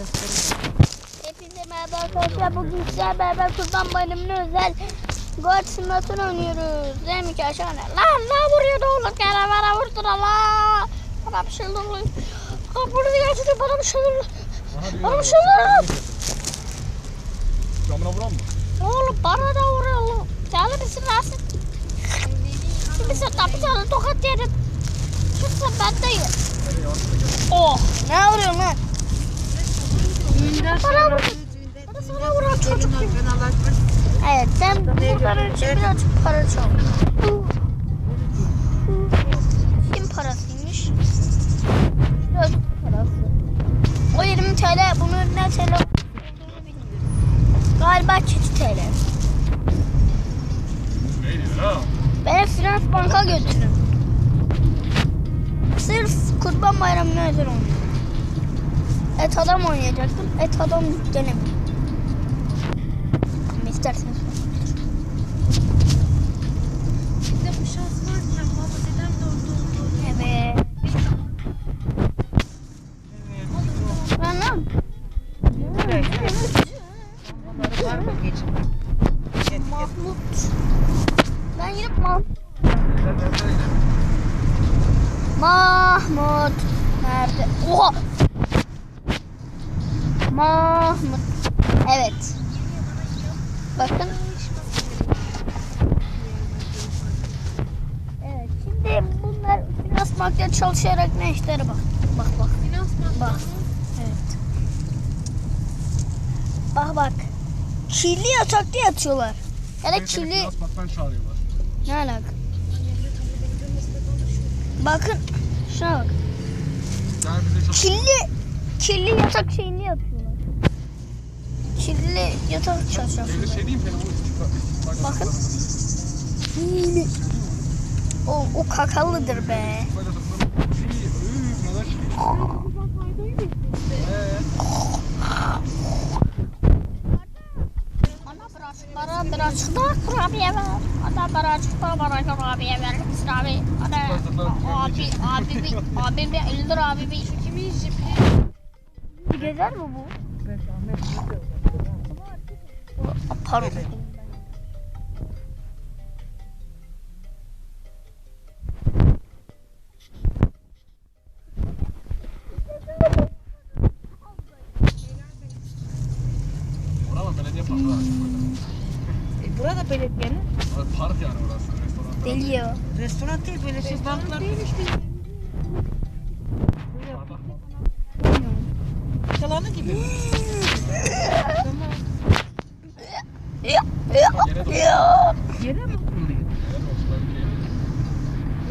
Hepinize merhaba arkadaşlar. Bugün sizlerle beraber Kurban Bayramı'na özel Goat Simulator oynuyoruz. Değil mi ki aşağı ne? Lan lan vuruyordu oğlum. Gene bana vurdu la. Bana bir şey oluyor. Ha burada gerçekten bana bir şey oluyor. Bana bir şey oluyor. Camına vuran mı? Oğlum bana da vuruyor oğlum. Gelir misin Rasim? Şimdi sen tabi sana tokat yedim. Sen ben de. Oh. Ne vuruyorsun lan? Bana vur. Bana sana vuran çocuk. Evet ben bunların için birazcık para çaldım. Kim parasıymış? Birazcık parası. O 20 TL bunun ne TL. Galiba keçi TL. Neydi ha? Beni finans banka götürün. Sırf kurban bayramına özel oynuyorum. Et adam oynayacaktım. Et adam yüklenemiyor. Ama isterseniz Bizde bu şans varken baba dedem de orada oldu. Evet. Var mı geçin? Mahmut. Ben Mahmut. Mahmut. Nerede? Oha. Mahmut. Evet. Bakın. Evet. Şimdi bunlar finans bankta çalışarak ne işleri bak. Bak bak. Finansman Bak. Evet. Bak bak. Kirli yatakta yatıyorlar. Ya da kirli... Yasmaktan çağırıyorlar. Ne alaka? Bakın. Şuna bak. Bize çok... Kirli, kirli yatak şeyini yapıyorlar. Kirli yatak çalışıyor. Şey Bakın. O, o kakalıdır be. Bana birazcık, daha kurabiye ver. Bana birazcık daha bana kurabiye ver. Mısır abi. Bana, abi, abi, abi 50 lira abi. Kimin jipi? Gezer mi bu? Pardon. E, burada belediyenin Orada Park yani orası. Restoran. Deliyor. restoran değil böyle şey banklar. Çalanı gibi. Yere mi kuruluyor?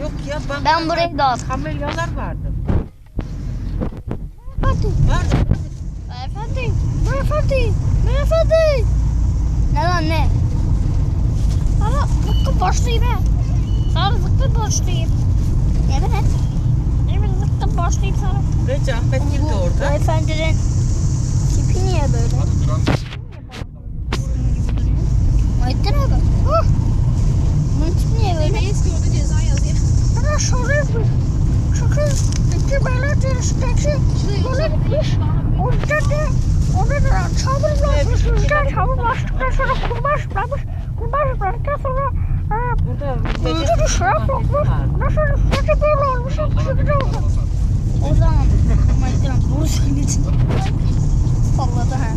Yok ya bank. Ben burayı dağıttım. Kamelyalar vardı. Hadi. Vardı. Beyefendi. Beyefendi. Beyefendi. Ne lan ne? Sana zıkkı borçluyum he. Sana zıkkı borçluyum. Yemin et. Yemin zıkkı borçluyum sana. Recep Ahmet girdi orada. Beyefendinin tipi niye böyle? Hadi duran. Muhittin abi. Huh. Bunun tipi niye böyle? eski orada ceza yazıyor. Bana soruyor bu. Çünkü iki belediyesindeki böyle gitmiş. Orada da orada da çamurlaşmış. Yüzden çamurlaştıktan sonra kurbaşlamış. Kurbaşladıktan sonra Burada yüzü dışarı sokmuş. Sonra saçı böyle olmuş. Çok güzel oldu. O zaman Muhittin abi doğru söyledin. Salladı ha.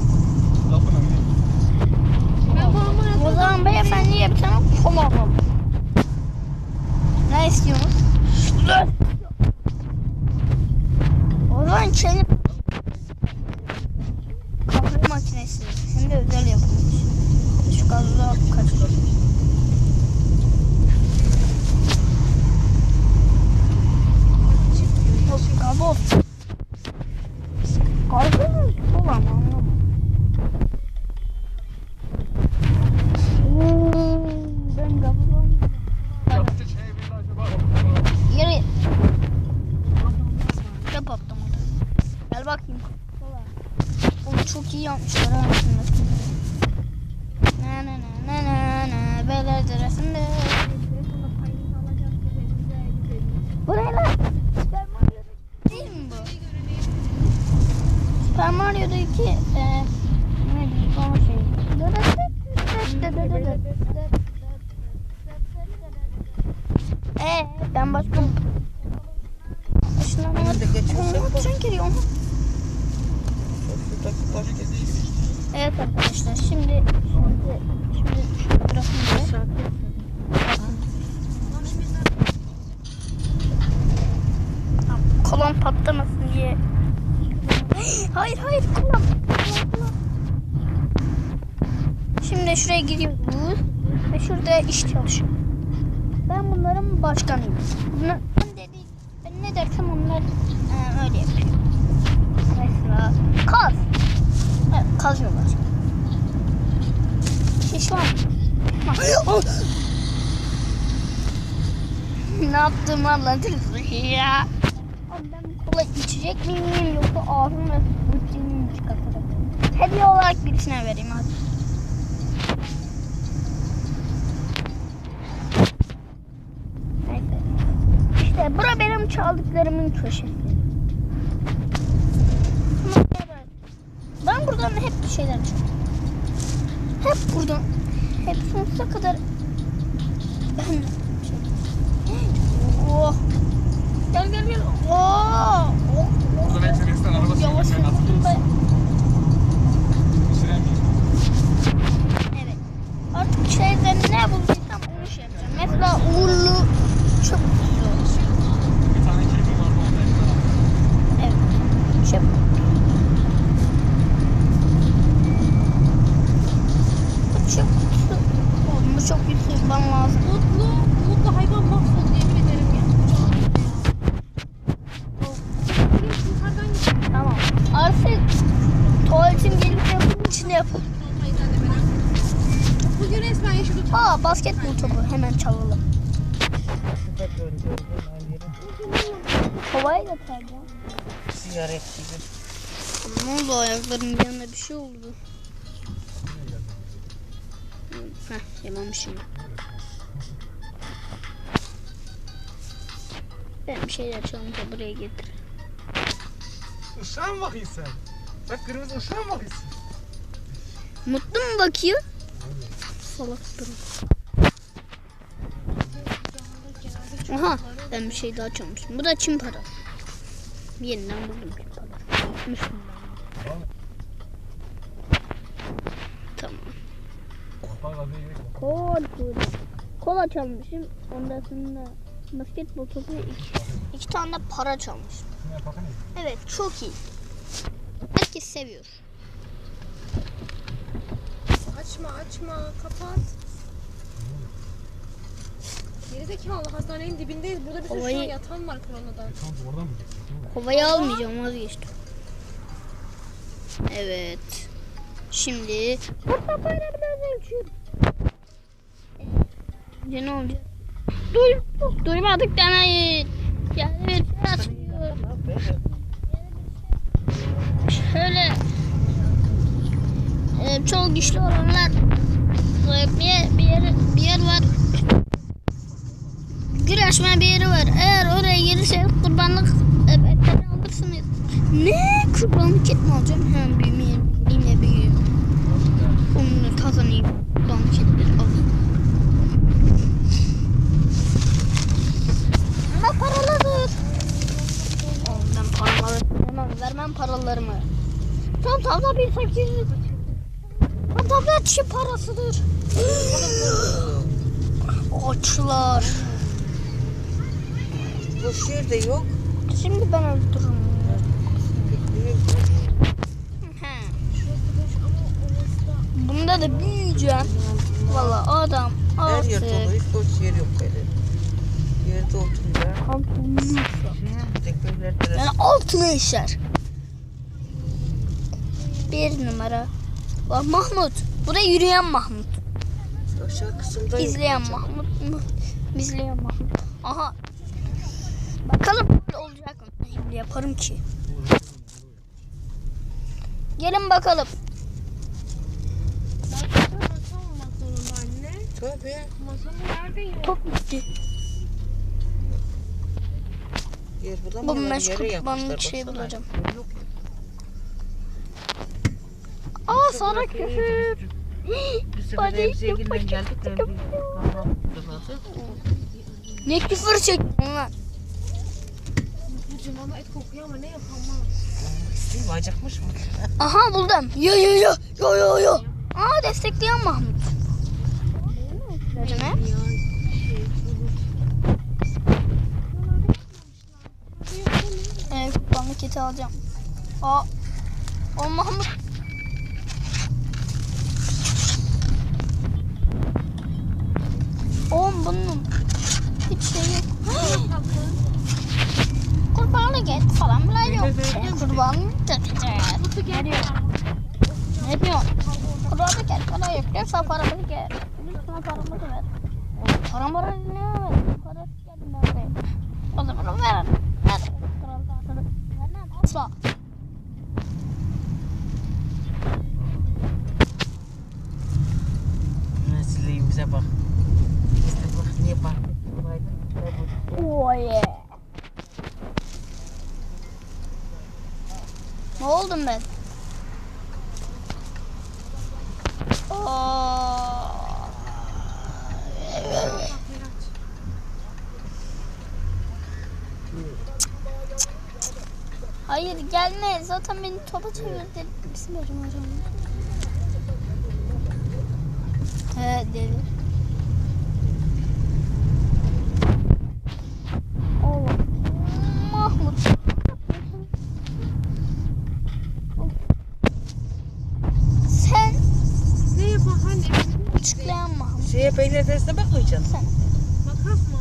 O zaman beyefendiye bir tane kola alalım. Ne istiyorsunuz? O zaman kendi kahve makinesi. Hem de özel yapılmış. Şu gazı kaç Yok gazoz. Gazoz Onu çok iyi yapmışlar ha aslında. Ne ne ne ne ne ne belediyesinde. Bu ne lan? Süperman değil mi bu? Super Mario'daki e, ne diyeyim o şey. Ee, ben başka Şuna geçiyorsa Onu tren geliyor onu. Evet arkadaşlar şimdi şimdi şimdi bırakın. Kolon patlamasın diye. Hayır hayır kolon. Şimdi şuraya giriyoruz ve şurada iş çalışıyor. Ben bunların başkanıyım. Bunlar, ben, dedi, ben ne dersem onlar e, Mı? Bak. ne yaptığımı anlatırız ya. Abi ben kola içecek miyim yoksa ağzımla rutinimi mi çıkartacağım? Hediye olarak birisine vereyim hadi. Neyse. İşte bura benim çaldıklarımın köşesi. Ben buradan hep bir şeyler çalıyorum. Hep buradan. Hep sonsuza kadar. Ben Oh. Gel gel gel. Oh. Oh. Buradan eksenekten araba Yavaş sürüyorum ben. Süremeyeyim. Evet. Artık şeyden ne bulduysam onu şey yapacağım. Mesela uğurlu çöp kutusu. Da çalacağım. Ziyaret gibi. Ne oldu ayaklarımın yanına bir şey oldu. Heh yamamışım. Ben bir şeyler çalınca buraya getir. Işığa mı bakıyorsun sen? Bak kırmızı ışığa mı bakıyorsun? Mutlu mu bakıyor? Salak durun. Aha ben bir şey daha çalmışım. Bu da çim para. Yeniden buldum çim para. Tamam. Kol kol. Kola çalmışım. Ondan sonra basketbol topu iki, iki tane para çalmışım. Evet çok iyi. Herkes seviyor. Açma açma kapat. Gerizekalı hastanenin dibindeyiz. Burada bir sürü şu an Havayı- yatan var koronadan. Tamam oradan mı geçiyor? Kovayı almayacağım vazgeçtim. Evet. Şimdi Hatta ölçüyorum. Ee, ne olacak? Duy, duymadık demeyin. Yani bir şey açmıyor. Şöyle e, çok güçlü olanlar e, bir, bir, yer, bir yer var. Gül açma bir yeri var. Eğer oraya gelirseniz kurbanlık etleri alırsınız. Ne? Kurbanlık et mi alacağım? Hemen büyümeyeyim. Yine büyüyeyim. Onu kazanayım. Kurbanlık etleri alayım. Ama paraları. Oğlum ben paraları vermem, vermem paralarımı. Tam bir sekiz. Tam tabla çi parasıdır. Açlar. Boş yer de yok. Şimdi ben öldürürüm. Bunda da büyüyeceğim. Valla adam Her artık. yer dolu. Hiç boş yer yok böyle. Yerde oturuyor. Tek evlerde Yani altına işer. Bir numara. Bak Mahmut. Bu da yürüyen Mahmut. aşağı kısımda. İzleyen Mahmut mu? İzleyen Mahmut. Aha. Bakalım olacak mı? Şimdi yaparım ki. Gelin bakalım. Tabii. Masanın nerede? Top bitti. Yer Bu meşgul Yere banlık yapmışlar. şey baksana. bulacağım. Yok. sana küfür. Hadi. Ne küfür çektin lan? Babacım ama et kokuyor ama ne yapalım Değil mi? Acıkmış mı? Aha buldum. Yo yo yo yo yo yo. Aa destekleyen Mahmut. Ne demek? ya? Şey, Evet kurbanlık kiti alacağım. Aa. O Mahmut. Oğlum bunun hiç şey yok. Kurbanlık et falan bile yok. Şey, kurbanlık tutacağız. Kutu Ne diyor? Ne diyor? Kurbanlık et falan yok. Lütfen paramızı gel. Lütfen paramızı ver. Paramı ver. Ne ver? Para gelin nerede? O zaman ver. Ver. Vermem asla. Nasıl bize bak. İşte bak niye bak. Oh yeah. Ne oldum ben? Aa. Hayır gelme. Zaten beni topa çevirdi. Bismillahirrahmanirrahim. He deli. Allah. Mahmut. Sen Ne yapalım hani? açıklayan Mahmut. Şeye peynir testine bak koyacaksın. Sen. Makas mı?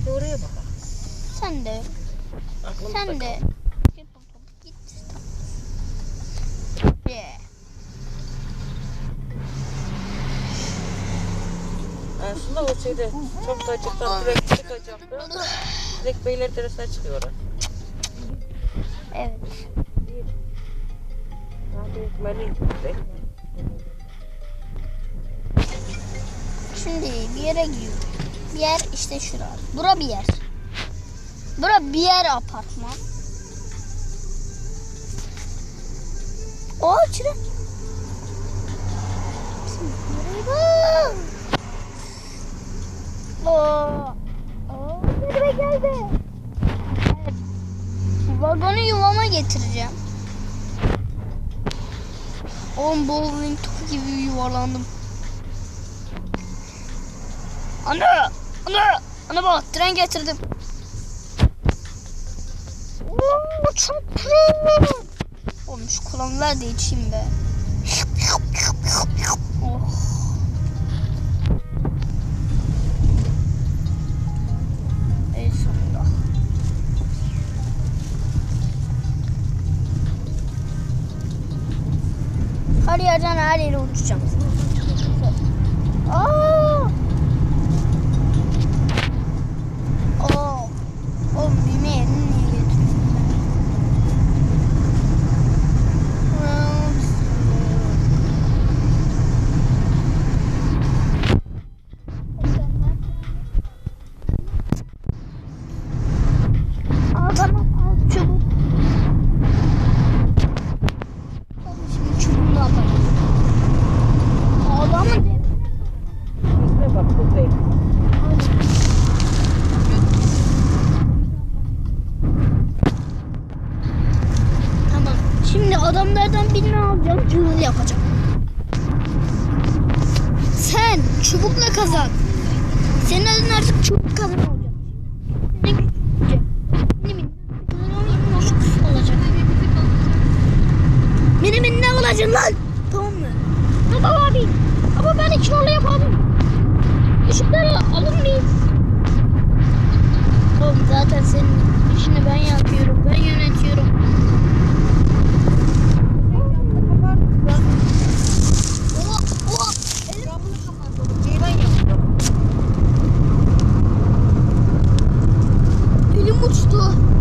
Bir de oraya bak. Sen de. Aklım Sen de. Git. Yeah. Aslında o şeyde çok da acıktan direkt çıkacaktı. Direkt beyler terasına çıkıyorlar. Evet. Şimdi bir yere gidiyorum. Bir yer işte şura. Bura bir yer. Bura bir yer apartman. Tren. Merhaba. Oo. Oo, nereye geldi? Evet. Vagonu yuvama getireceğim. Oğlum bowling topu gibi yuvarlandım. Ana! Ana! Ana bak tren getirdim. Oo, çok güzel. Oğlum şu kolamlar da içeyim be. Oh. En sonunda. Her yerden her yere uçacağım. Aa! Oo. Oğlum düğme yerini niye getiriyorsun ben? Al tamam al çubuk. Hadi Şimdi çubuğunu alalım. Adamın dibine Üstüne bak buradayım. Tamam. Şimdi adamlardan birini alacağım. Cıvıl yapacağım. Sen çubukla kazan. Senin adın artık çubuk kazan olacak. Ne güzel. Benim olacak. Benim ne olacaksın lan? Tamam mı? Tamam abi. Ama ben iki rol yapalım. Işıkları alın mıyız? Oğlum zaten senin işini ben yapıyorum. Ben yönetiyorum. Elim uçtu.